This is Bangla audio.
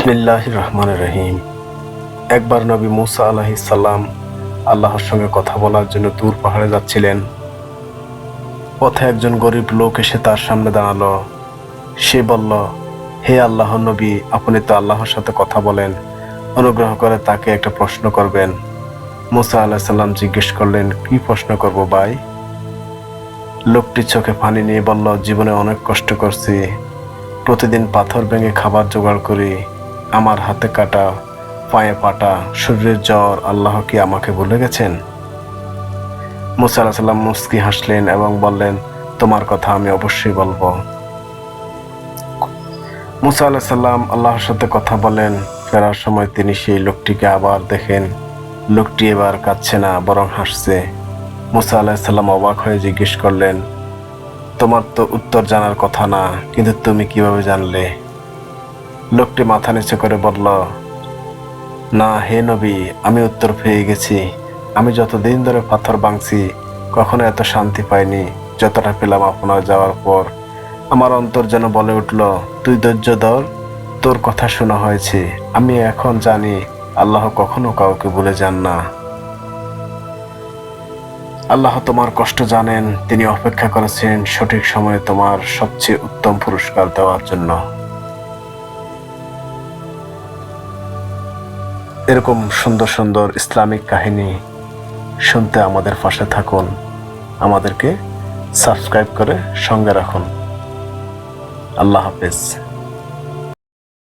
বিসমিল্লাহ রহমান রহিম একবার নবী মুসা আলাহি সাল্লাম আল্লাহর সঙ্গে কথা বলার জন্য দূর পাহাড়ে যাচ্ছিলেন। পথে একজন গরিব লোক এসে তার সামনে দাঁড়াল। সে বলল, হে আল্লাহ নবী, আপনি তো আল্লাহর সাথে কথা বলেন। অনুগ্রহ করে তাকে একটা প্রশ্ন করবেন। মুসা আল্লাহ সাল্লাম জিজ্ঞেস করলেন, কি প্রশ্ন করব ভাই? লোকটি চোখে পানি নিয়ে বলল, জীবনে অনেক কষ্ট করছি। প্রতিদিন পাথর ভেঙে খাবার জোগাড় করি। আমার হাতে কাটা, পায়ে পাটা, শরীরের জ্বর আল্লাহ কি আমাকে ভুলে গেছেন? মুসা আল্লাহ সাল্লাম মুস্কি হাসলেন এবং বললেন, তোমার কথা আমি অবশ্যই বলব। মুসা আল্লাহ সাল্লাম আল্লাহর সাথে কথা বলেন। ফেরার সময় তিনি সেই লোকটিকে আবার দেখেন। লোকটি এবার কাঁদছে না, বরং হাসছে। মুসা আল্লাহ সাল্লাম অবাক হয়ে জিজ্ঞেস করলেন, তোমার তো উত্তর জানার কথা না, কিন্তু তুমি কীভাবে জানলে? লোকটি মাথা নিচু করে বলল, না, হে নবী, আমি উত্তর পেয়ে গেছি। আমি যতদিন ধরে পাথর ভাঙছি, কখনো এত শান্তি পাইনি, যতটা পেলাম আপনার যাওয়ার পর। আমার অন্তর যেন বলে উঠল, তুই ধৈর্য ধর, তোর কথা শোনা হয়েছে। আমি এখন জানি, আল্লাহ কখনো কাউকে ভুলে যান না। আল্লাহ তোমার কষ্ট জানেন, তিনি অপেক্ষা করেছেন সঠিক সময়ে তোমার সবচেয়ে উত্তম পুরস্কার দেওয়ার জন্য। এরকম সুন্দর সুন্দর ইসলামিক কাহিনী শুনতে আমাদের পাশে থাকুন। আমাদেরকে সাবস্ক্রাইব করে সঙ্গে রাখুন। আল্লাহ হাফেজ।